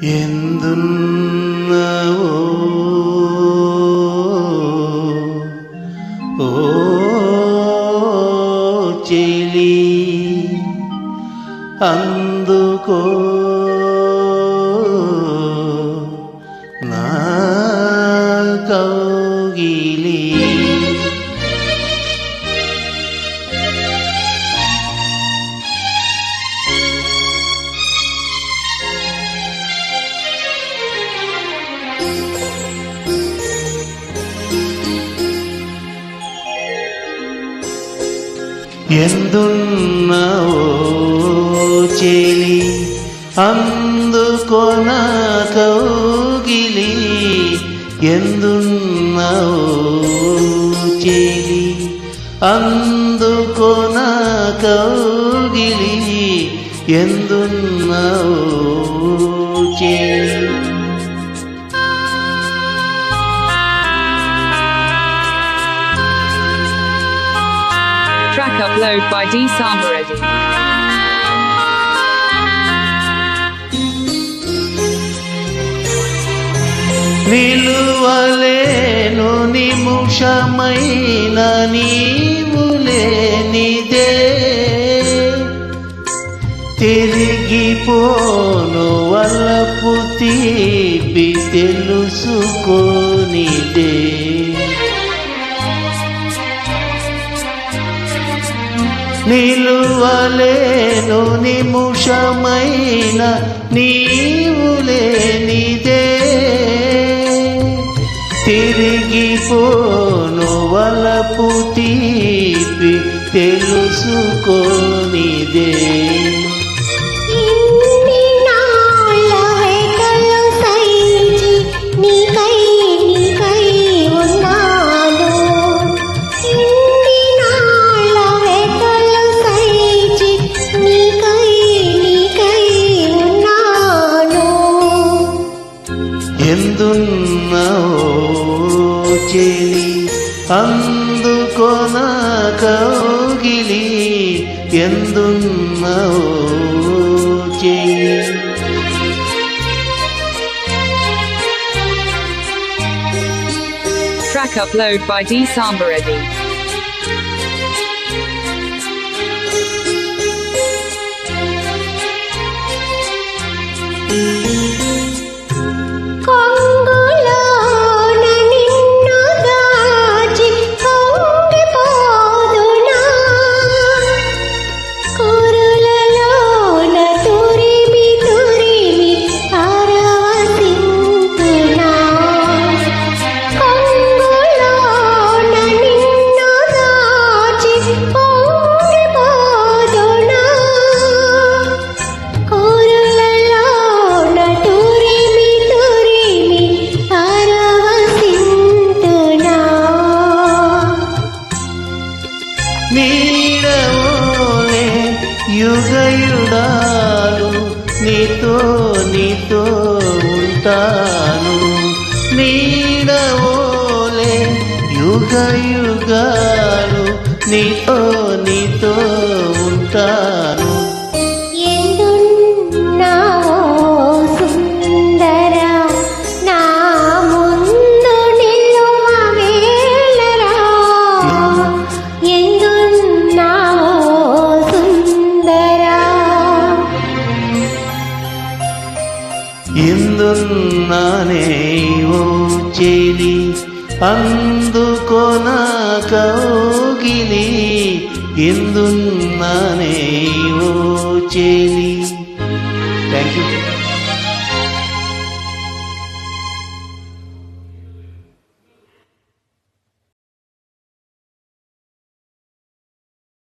എന്തുന്നവോ? ഓ ചെലി അന്തുകോ ఎందున్నవో చెలి అందుకొన కౌగిలి ఎందున్నవో చెలి అందుకొన కౌగిలి ఎందున్నవో Track upload by D Samaredi. నిలువలేను నిముషమైన నీవు లేనిదే తిరిగిపోను వలపు తీపి తెలుసుకోనిదే నిలువలేను నిముషమైన నీవు లేనిదే. తిరిగిపోను వలపు తీపి తెలుసుకోనిదే. ఎందున్నావో చెలి అందుకొన కౌగిలి ఎందున్నావో చెలి Track upload by D Samaredi. యుగయుడాలు నీతో నీతో ఉంటాను. నీడవోలే యుగయుగాలు నీతో నీతో ఉంటాను. ఎందున్నానే ఓ చెలి అందుకొన కౌగిలి ఎందున్నానే ఓ చెలి